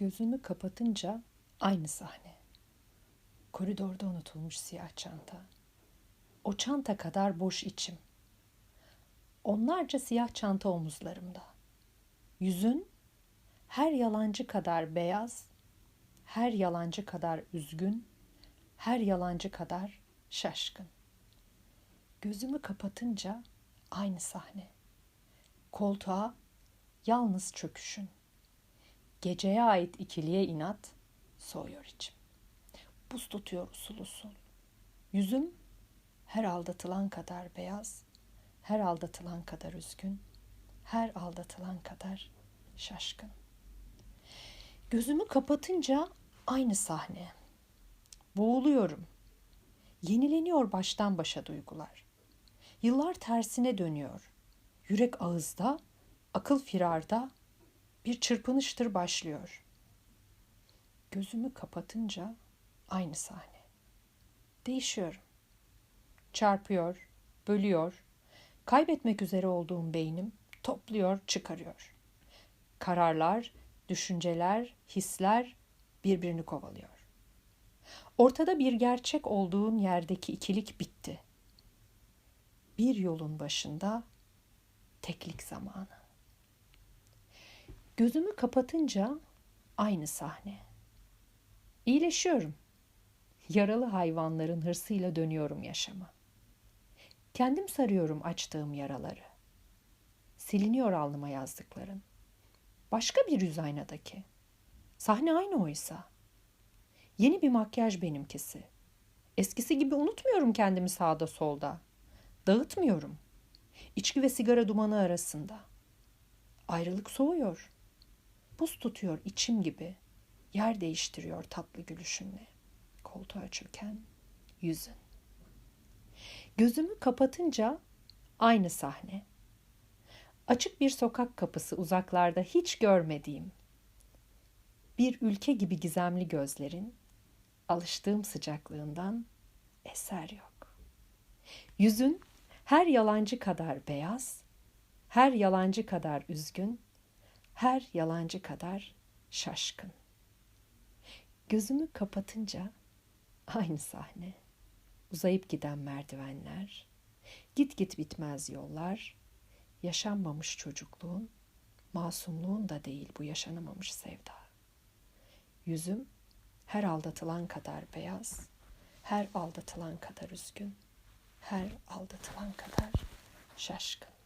Gözümü kapatınca aynı sahne. Koridorda unutulmuş siyah çanta. O çanta kadar boş içim. Onlarca siyah çanta omuzlarımda. Yüzün her yalancı kadar beyaz, her yalancı kadar üzgün, her yalancı kadar şaşkın. Gözümü kapatınca aynı sahne. Koltuğa yalnız çöküşün. Geceye ait ikiliye inat soğuyor içim. Buz tutuyor usul. Yüzüm her aldatılan kadar beyaz, her aldatılan kadar üzgün, her aldatılan kadar şaşkın. Gözümü kapatınca aynı sahne. Boğuluyorum. Yenileniyor baştan başa duygular. Yıllar tersine dönüyor. Yürek ağızda, akıl firarda, bir çırpınıştır başlıyor. Gözümü kapatınca aynı sahne. Değişiyorum. Çarpıyor, bölüyor. Kaybetmek üzere olduğum beynim topluyor, çıkarıyor. Kararlar, düşünceler, hisler birbirini kovalıyor. Ortada bir gerçek olduğun yerdeki ikilik bitti. Bir yolun başında teklik zamanı. Gözümü kapatınca aynı sahne. İyileşiyorum. Yaralı hayvanların hırsıyla dönüyorum yaşama. Kendim sarıyorum açtığım yaraları. Siliniyor alnıma yazdıkların. Başka bir yüz aynadaki. Sahne aynı oysa. Yeni bir makyaj benimkisi. Eskisi gibi unutmuyorum kendimi sağda solda. Dağıtmıyorum. İçki ve sigara dumanı arasında. Ayrılık soğuyor. Buz tutuyor içim gibi. Yer değiştiriyor tatlı gülüşünle. Koltuğa çöken yüzün. Gözümü kapatınca aynı sahne. Açık bir sokak kapısı uzaklarda hiç görmediğim. Bir ülke gibi gizemli gözlerin alıştığım sıcaklığından eser yok. Yüzün her yalancı kadar beyaz, her yalancı kadar üzgün, her yalancı kadar şaşkın. Gözümü kapatınca aynı sahne. Uzayıp giden merdivenler, git git bitmez yollar, yaşanmamış çocukluğun, masumluğun da değil bu yaşanamamış sevda. Yüzüm her aldatılan kadar beyaz, her aldatılan kadar üzgün, her aldatılan kadar şaşkın.